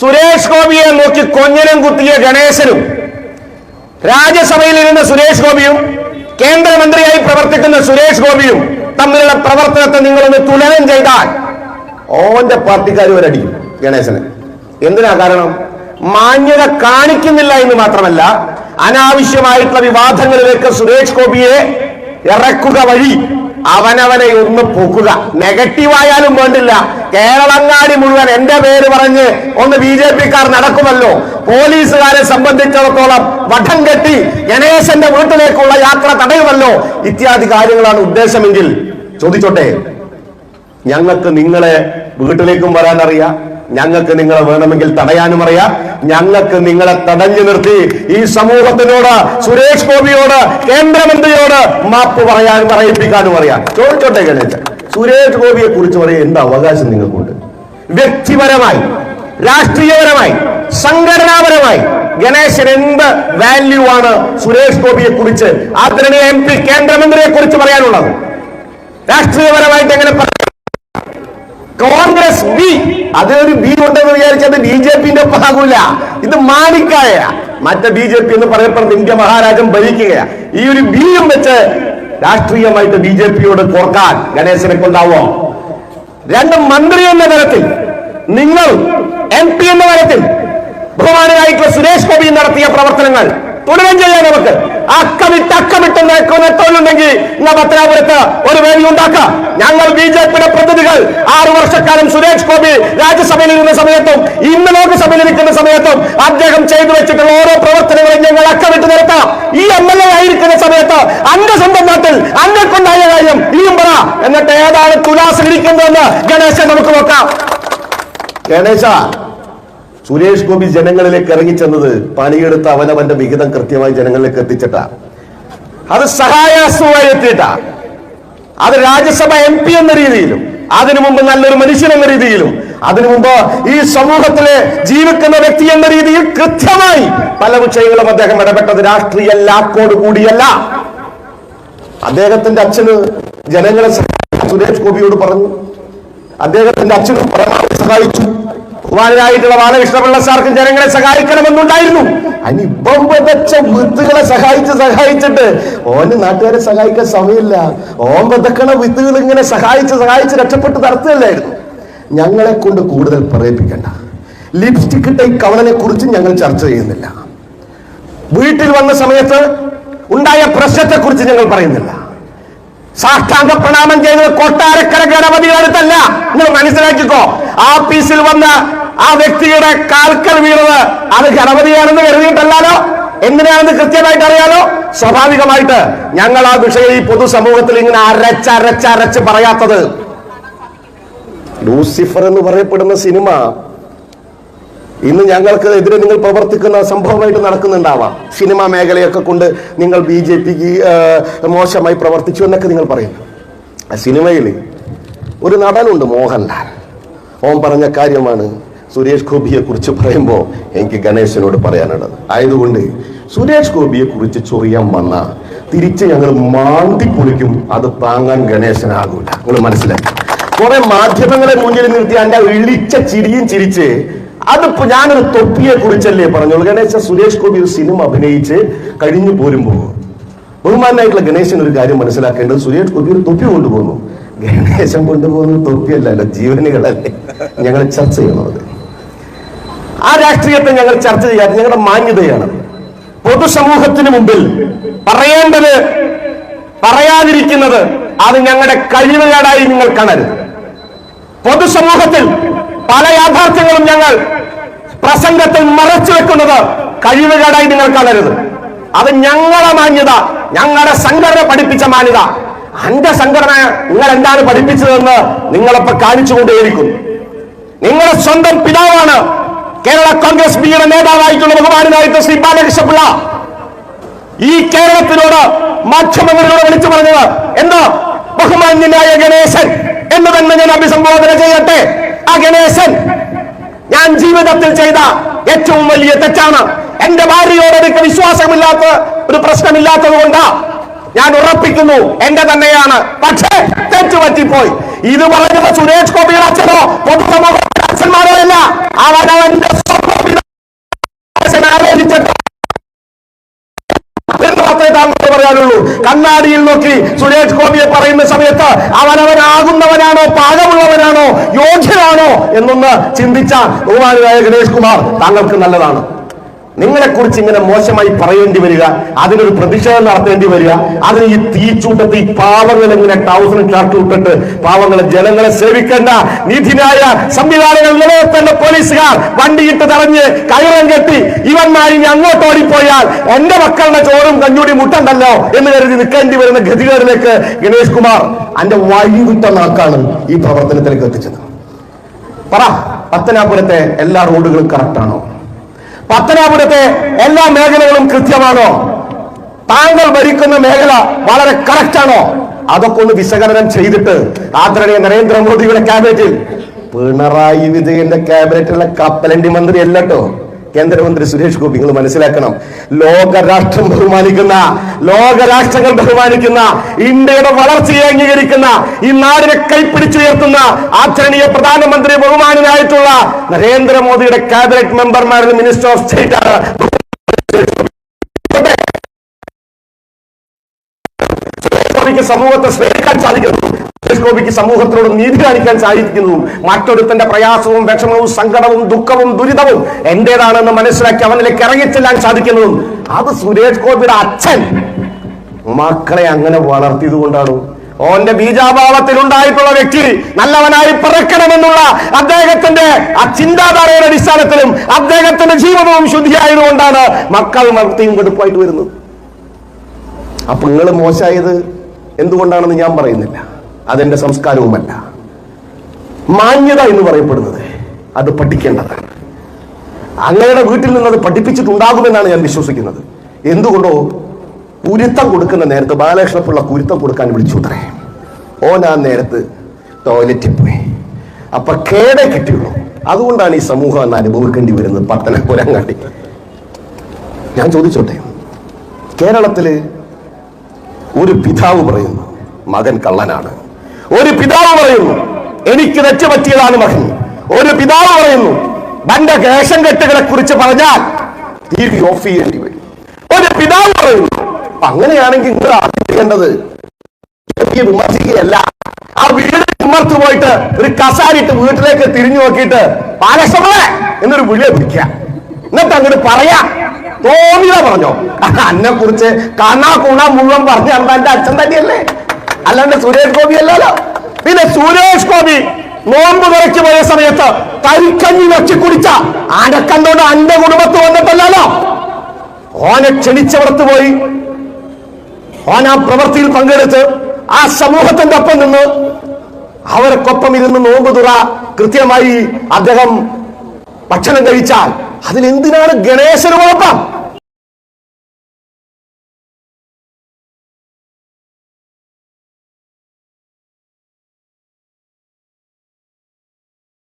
സുരേഷ് ഗോപിയെ നോക്കി കൊഞ്ഞനും കുത്തിയ ഗണേശനും രാജ്യസഭയിൽ ഇരുന്ന സുരേഷ് ഗോപിയും കേന്ദ്രമന്ത്രിയായി പ്രവർത്തിക്കുന്ന സുരേഷ് ഗോപിയും തമ്മിലുള്ള പ്രവർത്തനത്തെ നിങ്ങളൊന്ന് തുലനം ചെയ്താൽ ഓന്റെ പാർട്ടിക്കാർ ഒരടിക്കും ഗണേശന്. എന്തിനാ കാരണം? മാന്യത കാണിക്കുന്നില്ല എന്ന് മാത്രമല്ല അനാവശ്യമായിട്ടുള്ള വിവാദങ്ങളിലേക്ക് സുരേഷ് ഗോപിയെ ഇറക്കുക വഴി അവനവനെ ഒന്ന് പൊക്കുക. നെഗറ്റീവായാലും വേണ്ടില്ല. കേരളങ്ങാടി മുഴുവൻ എന്റെ പേര് പറഞ്ഞ് ഒന്ന് ബി ജെ പിക്കാർ നടക്കുമല്ലോ. പോലീസുകാരെ സംബന്ധിച്ചിടത്തോളം വടം കെട്ടി ഗണേശന്റെ വീട്ടിലേക്കുള്ള യാത്ര തടയുമല്ലോ. ഇത്യാദി കാര്യങ്ങളാണ് ഉദ്ദേശമെങ്കിൽ ചോദിച്ചോട്ടെ. ഞങ്ങൾക്ക് നിങ്ങളെ വീട്ടിലേക്കും വരാൻ അറിയാം ഞങ്ങൾക്ക് നിങ്ങളെ വേണമെങ്കിൽ തടയാനും അറിയാം. ഞങ്ങൾക്ക് നിങ്ങളെ തടഞ്ഞു നിർത്തി ഈ സമൂഹത്തിനോട് സുരേഷ് ഗോപിയോട് കേന്ദ്രമന്ത്രിയോട് മാപ്പ് പറയാൻ പറയിപ്പിക്കാനും അറിയാം. ചോദിച്ചോട്ടെ കഴിഞ്ഞ സുരേഷ് ഗോപിയെ കുറിച്ച് പറയാൻ എന്ത് അവകാശം നിങ്ങൾക്കുണ്ട്? വ്യക്തിപരമായി രാഷ്ട്രീയപരമായി സംഘടനാപരമായി ഗണേശൻ എന്ത് വാല്യൂ ആണ് സുരേഷ് ഗോപിയെ കുറിച്ച് ആദരണീയ എം പി കേന്ദ്രമന്ത്രിയെ കുറിച്ച് പറയാനുള്ളത്? രാഷ്ട്രീയപരമായിട്ട് എങ്ങനെ കോൺഗ്രസ് ബി അതൊരു ബി ഉണ്ടെന്ന് വിചാരിച്ചത് ബി ജെ പിന്റെ ഭാഗമില്ല. ഇത് മാണിക്കായ. മറ്റേ ബി ജെ പി എന്ന് പറയപ്പെടുന്ന ഇന്ത്യ മഹാരാജൻ ഭരിക്കുകയാ. ഈ ഒരു ബിയും വെച്ച് രാഷ്ട്രീയമായിട്ട് ബി ജെ പിയോട് കോർക്കാൻ ഗണേശനെ കൊണ്ടാവോ? രണ്ട് മന്ത്രി എന്ന തരത്തിൽ നിങ്ങൾ എം പി എന്ന തരത്തിൽ ബഹുമാനായിട്ടുള്ള സുരേഷ് ഗോപി നടത്തിയ പ്രവർത്തനങ്ങൾ തുടരം ചെയ്യാൻ നമുക്ക്. അക്കമിട്ട് നെട്ടോലുണ്ടെങ്കിൽ ഇന്ന് പത്തനാപുരത്ത് ഒരു വേദി ഉണ്ടാക്കാം. ഞങ്ങൾ ബി ജെ പിയുടെ പ്രതിനിധികൾ ആറു വർഷക്കാലം സുരേഷ് ഗോപി രാജ്യസഭയിൽ ഇരുന്ന സമയത്തും ഇന്ന് ലോക്സഭയിൽ ഇരിക്കുന്ന സമയത്തും അദ്ദേഹം ചെയ്തു വെച്ചിട്ടുള്ള ഓരോ പ്രവർത്തനങ്ങളും ഞങ്ങൾ അക്കമിട്ട് നിർത്താം ഈ എം എൽ എ ആയിരിക്കുന്ന സമയത്ത് അന്റെ സ്വന്തം നാട്ടിൽ കാര്യം ഇനിയും പറ. എന്നിട്ട് ഏതാണ് തുലാസിൽ ഇരിക്കുന്നതെന്ന് ഗണേശൻ നമുക്ക് നോക്കാം. ഗണേശ സുരേഷ് ഗോപി ജനങ്ങളിലേക്ക് ഇറങ്ങിച്ചെന്നത് പണിയെടുത്ത് അവനവന്റെ വിഹിതം കൃത്യമായി ജനങ്ങളിലേക്ക് എത്തിച്ചിട്ടാ. അത് സഹായാസ്തുവായി എത്തിയിട്ടാ അത് രാജ്യസഭ എം പി എന്ന രീതിയിലും അതിനു മുമ്പ് നല്ലൊരു മനുഷ്യൻ എന്ന രീതിയിലും അതിനു മുമ്പ് ഈ സമൂഹത്തിലെ ജീവിക്കുന്ന വ്യക്തി എന്ന രീതിയിൽ കൃത്യമായി പല വിഷയങ്ങളും അദ്ദേഹം ഇടപെട്ടത് രാഷ്ട്രീയ ലാക്കോട് കൂടിയല്ല. അദ്ദേഹത്തിന്റെ അച്ഛന് ജനങ്ങളെ സുരേഷ് ഗോപിയോട് പറഞ്ഞു. അദ്ദേഹത്തിന്റെ അച്ഛനും പരമാവധി സഹായിച്ചു. ബഹുമാനായിട്ടുള്ള ബാലകൃഷ്ണപിള്ള സാർക്കും ജനങ്ങളെ സഹായിക്കണമെന്നുണ്ടായിരുന്നു. അനി ഇപ്പം വിത്തുകളെ സഹായിച്ച് സഹായിച്ചിട്ട് ഓന് നാട്ടുകാരെ സഹായിക്കാൻ സമയമില്ല. ഓൻ വിതക്കണ വിത്തുകൾ ഇങ്ങനെ സഹായിച്ച് സഹായിച്ച് രക്ഷപ്പെട്ട് നടത്തുകയല്ലായിരുന്നു. ഞങ്ങളെ കൊണ്ട് കൂടുതൽ പറയിപ്പിക്കണ്ട. ലിപ്സ്റ്റിക് ഇട്ട ഈ കവളനെ കുറിച്ച് ഞങ്ങൾ ചർച്ച ചെയ്യുന്നില്ല. വീട്ടിൽ വന്ന സമയത്ത് ഉണ്ടായ പ്രശ്നത്തെ കുറിച്ച് ഞങ്ങൾ പറയുന്നില്ല. സാഷ്ടാംഗ പ്രണാമം ചെയ്തത് കൊട്ടാരക്കര ഗണപതിയുടെ അടുത്തല്ല. നിങ്ങൾ മനസ്സിലാക്കിക്കോ. ആഫീസിൽ വന്ന ആ വ്യക്തിയുടെ കാൽക്കൽ വീണത് അത് ഗണപതിയാണെന്ന് കരുതിയിട്ടല്ലാലോ? എന്തിനാണെന്ന് കൃത്യമായിട്ട് അറിയാലോ? സ്വാഭാവികമായിട്ട് ഞങ്ങൾ ആ വിഷയം ഈ പൊതുസമൂഹത്തിൽ ഇങ്ങനെ അരച്ചരച്ചരച്ച് പറയാത്തത്. ലൂസിഫർ എന്ന് പറയപ്പെടുന്ന സിനിമ ഇന്ന് ഞങ്ങൾക്ക് എതിരെ നിങ്ങൾ പ്രവർത്തിക്കുന്ന സംഭവമായിട്ട് നടക്കുന്നുണ്ടാവാം. സിനിമാ മേഖലയൊക്കെ കൊണ്ട് നിങ്ങൾ ബി ജെ പിക്ക് മോശമായി പ്രവർത്തിച്ചു എന്നൊക്കെ നിങ്ങൾ പറയുന്നു ആ സിനിമയിൽ ഒരു നടനുണ്ട് മോഹൻലാൽ. ഓം പറഞ്ഞ കാര്യമാണ് സുരേഷ് ഗോപിയെ കുറിച്ച് പറയുമ്പോൾ എനിക്ക് ഗണേശനോട് പറയാനുള്ളത്. ആയതുകൊണ്ട് സുരേഷ് ഗോപിയെ കുറിച്ച് ചൊറിയാൻ വന്ന തിരിച്ച് ഞങ്ങൾ മാന്തി പൊളിക്കും അത് താങ്ങാൻ ഗണേശനാകൂല. നിങ്ങൾ മനസ്സിലായി? കുറെ മാധ്യമങ്ങളെ മുന്നിൽ നിർത്തി എന്റെ ഇളിച്ച ചിരിയും ചിരിച്ച് അതിപ്പോ ഞാനൊരു തൊപ്പിയെ കുറിച്ചല്ലേ പറഞ്ഞോളൂ? ഗണേശ സുരേഷ് ഗോപി ഒരു സിനിമ അഭിനയിച്ച് കഴിഞ്ഞു പോരുമ്പോ ബഹുമാനായിട്ടുള്ള ഗണേശൻ ഒരു കാര്യം മനസ്സിലാക്കേണ്ടത് സുരേഷ് ഗോപി ഒരു തൊപ്പി കൊണ്ടുപോകുന്നു. ഗണേശൻ കൊണ്ടുപോകുന്നത് തൊപ്പിയല്ലല്ലോ ജീവനുകളല്ലേ? ഞങ്ങൾ ചർച്ച ചെയ്യണത്. ആ രാഷ്ട്രീയത്തെ ഞങ്ങൾ ചർച്ച ചെയ്യാതെ ഞങ്ങളുടെ മാന്യതയാണ്. പൊതുസമൂഹത്തിന് മുമ്പിൽ പറയേണ്ടത് പറയാതിരിക്കുന്നത് അത് ഞങ്ങളുടെ കഴിവുകേടായി നിങ്ങൾ കാണരുത്. പൊതുസമൂഹത്തിൽ പല യാഥാർത്ഥ്യങ്ങളും ഞങ്ങൾ പ്രസംഗത്തിൽ മറച്ചു വെക്കുന്നത് കഴിവുകേടായി നിങ്ങൾ കാണരുത്. അത് ഞങ്ങളുടെ മാന്യത ഞങ്ങളുടെ സംഘടന പഠിപ്പിച്ച മാന്യത. എന്റെ സംഘടന നിങ്ങൾ എന്താണ് പഠിപ്പിച്ചതെന്ന് നിങ്ങളപ്പോ കാണിച്ചുകൊണ്ടേയിരിക്കും നിങ്ങളുടെ സ്വന്തം പിതാവാണ് കേരള കോൺഗ്രസ് ബിയുടെ നേതാവായിട്ടുള്ള ബഹുമാനായിട്ട് ശ്രീ ബാലകൃഷ്ണപിള്ള ഈ കേരളത്തിനോട് മാധ്യമങ്ങളിലൂടെ വിളിച്ചു പറഞ്ഞത് എന്താ? ബഹുമാന്യനായ ഗണേശൻ എന്ന് തന്നെ ഞാൻ അഭിസംബോധന ചെയ്യട്ടെ. ആ ഗണേശൻ ഞാൻ ജീവിതത്തിൽ ചെയ്ത ഏറ്റവും വലിയ തെറ്റാണ്. എന്റെ ഭാര്യയോട് എനിക്ക് വിശ്വാസമില്ലാത്ത ഒരു പ്രശ്നമില്ലാത്തത് കൊണ്ടാ ഞാൻ ഉറപ്പിക്കുന്നു എന്റെ തന്നെയാണ്. പക്ഷേ തെറ്റുപറ്റിപ്പോയി ഇത് പറഞ്ഞത് സുരേഷ് ഗോപിയുടെ അച്ഛനോ പൊതുസമൂഹത്തിന്റെ അച്ഛന്മാരോ അല്ല. അവനവന്റെ ആലോചിച്ചിട്ട് പറയാനുള്ളൂ. കണ്ണാടിയിൽ നോക്കി സുരേഷ് ഗോപിയെ പറയുന്ന സമയത്ത് അവനവനാകുന്നവനാണോ പാകമുള്ളവനാണോ യോഗ്യനാണോ എന്നൊന്ന് ചിന്തിച്ച ബഹുമാനായ ഗണേഷ് കുമാർ താങ്കൾക്ക് നല്ലതാണ്. നിങ്ങളെ കുറിച്ച് ഇങ്ങനെ മോശമായി പറയേണ്ടി വരിക അതിനൊരു പ്രതിഷേധം നടത്തേണ്ടി വരിക അതിന് ഈ തീച്ചൂട്ടത്ത് ഈ പാവങ്ങൾ ഇങ്ങനെ ടൗസറും ഷർട്ട് ഇട്ടിട്ട് പാവങ്ങളെ ജനങ്ങളെ സേവിക്കേണ്ട നീതിന്യായ സംവിധാനങ്ങൾ നിലനിർത്തേണ്ട പോലീസുകാർ വണ്ടിയിട്ട് തടഞ്ഞ് കയറും കെട്ടി ഇവന്മാരി അങ്ങോട്ട് ഓടിപ്പോയാൽ എന്റെ മക്കളുടെ ചോറും കഞ്ഞൂടി മുട്ടണ്ടല്ലോ എന്ന് കരുതി നിൽക്കേണ്ടി വരുന്ന ഗതികേടിലേക്ക് ഗണേഷ് കുമാർ അന്റെ വഴിവിട്ട നാക്കാണ് ഈ പ്രവർത്തനത്തിലേക്ക് എത്തിച്ചത്. പറ പത്തനാപുരത്തെ എല്ലാ റോഡുകളും കറക്റ്റാണോ പത്തനാപുരത്തെ എല്ലാ മേഖലകളും കൃത്യമാണോ? താങ്കൾ ഭരിക്കുന്ന മേഖല വളരെ കറക്റ്റാണോ അതൊക്കെ ഒന്ന് വിശകലനം ചെയ്തിട്ട് ആദരണീയ നരേന്ദ്രമോദിയുടെ ക്യാബിനറ്റിൽ പിണറായി വിജയന്റെ ക്യാബിനറ്റിലെ കപ്പലണ്ടി മന്ത്രി അല്ലട്ടോ കേന്ദ്രമന്ത്രി സുരേഷ് ഗോപി നിങ്ങൾ മനസ്സിലാക്കണം. ലോകരാഷ്ട്രം ബഹുമാനിക്കുന്ന ലോകരാഷ്ട്രങ്ങൾ ബഹുമാനിക്കുന്ന ഇന്ത്യയുടെ വളർച്ചയെ അംഗീകരിക്കുന്ന ഈ നാടിനെ കൈപ്പിടിച്ചുയർത്തുന്ന ആദരണീയ പ്രധാനമന്ത്രി ബഹുമാനായിട്ടുള്ള നരേന്ദ്രമോദിയുടെ കാബിനറ്റ് മെമ്പർമാരിൽ മിനിസ്റ്റർ ഓഫ് സ്റ്റേറ്റ് ആണ് സമൂഹത്തെ സ്നേഹിക്കാൻ സാധിക്കുന്നു. ഗോപിക്ക് സമൂഹത്തിനോട് നീതി കാണിക്കാൻ സാധിക്കുന്നതും മറ്റൊരുത്തന്റെ പ്രയാസവും വിഷമവും സങ്കടവും ദുഃഖവും ദുരിതവും എന്റേതാണെന്ന് മനസ്സിലാക്കി അവനിലേക്ക് ഇറങ്ങിച്ചെല്ലാൻ സാധിക്കുന്നതും. അത് സുരേഷ് ഗോപിയുടെ അച്ഛൻ. മക്കളെ അങ്ങനെ വളർത്തിയത് കൊണ്ടാണ്? ഓന്റെ ബീജാഭാവത്തിൽ ഉണ്ടായിട്ടുള്ള വ്യക്തി നല്ലവനായി പിറക്കണമെന്നുള്ള അദ്ദേഹത്തിന്റെ ആ ചിന്താധാരയുടെ അടിസ്ഥാനത്തിലും അദ്ദേഹത്തിന്റെ ജീവിതവും ശുദ്ധിയായതുകൊണ്ടാണ് മക്കൾ മക്തിയും കടുപ്പായിട്ട് വരുന്നത്. അപ്പൊ നിങ്ങൾ മോശമായത് എന്തുകൊണ്ടാണെന്ന് ഞാൻ പറയുന്നില്ല. അതെന്റെ സംസ്കാരവുമല്ല. മാന്യത എന്ന് പറയപ്പെടുന്നത് അത് പഠിക്കേണ്ടതാണ്. അങ്ങയുടെ വീട്ടിൽ നിന്ന് അത് പഠിപ്പിച്ചിട്ടുണ്ടാകുമെന്നാണ് ഞാൻ വിശ്വസിക്കുന്നത്. എന്തുകൊണ്ടോ കുരുത്തം കൊടുക്കുന്ന നേരത്ത് ബാലകൃഷ്ണപ്പിള്ള കുരുത്തം കൊടുക്കാൻ വിളിച്ചു അത്രേ ഓൻ ആ നേരത്ത് ടോയ്ലറ്റിൽ പോയി. അപ്പൊ കേടേ കിട്ടിയുള്ളൂ. അതുകൊണ്ടാണ് ഈ സമൂഹം എന്ന് അനുഭവിക്കേണ്ടി വരുന്നത് പത്തനംകുരങ്ങാടി ഞാൻ ചോദിച്ചോട്ടെ കേരളത്തിൽ ഒരു പിതാവ് പറയുന്നു മകൻ കള്ളനാണ്. ഒരു പിതാവ് പറയുന്നു എനിക്ക് തെറ്റ് പറ്റിയതാണ് മകൻ ഒരു പിതാവ് പറയുന്നു തന്റെ കേശം കെട്ടുകളെ കുറിച്ച് പറഞ്ഞാൽ ഓഫ് ചെയ്യേണ്ടി വരും. ഒരു പിതാവ് പറയുന്നു അങ്ങനെയാണെങ്കിൽ നിങ്ങൾ ആദ്യം വിമർശിക്കുകയല്ല. ആ വീട് ഉമ്മർത്ത് പോയിട്ട് ഒരു കസാരിട്ട് വീട്ടിലേക്ക് തിരിഞ്ഞു നോക്കിയിട്ട് പാലക്ഷമേ എന്നൊരു വിളിയെ പിടിക്കുക എന്നിട്ട് അങ്ങോട്ട് പറയാ തോന്നിയ പറഞ്ഞോ. അന്നെ കുറിച്ച് കാണാ കൂണ മുഴുവൻ പറഞ്ഞ എന്റെ അച്ഛൻ തന്നെയല്ലേ? അല്ലാണ്ട് സുരേഷ് ഗോപി അല്ലല്ലോ. പിന്നെ സുരേഷ് ഗോപി നോമ്പ് തുറച്ചു പോയ സമയത്ത് കരിക്കഞ്ഞി വെച്ച് കുടിച്ച കണ്ടോണ്ട് അന്റെ കുടുംബത്ത് വന്നിട്ടല്ലോ ഓനെ ക്ഷണിച്ചവർത്ത് പോയി. ഓൻ ആ പ്രവൃത്തിയിൽ പങ്കെടുത്ത് ആ സമൂഹത്തിന്റെ ഒപ്പം നിന്ന് അവരൊക്കൊപ്പം ഇരുന്ന് നോമ്പ് തുറ കൃത്യമായി അദ്ദേഹം ഭക്ഷണം കഴിച്ചാൽ അതിലെന്തിനാണ് ഗണേശന് കുഴപ്പം?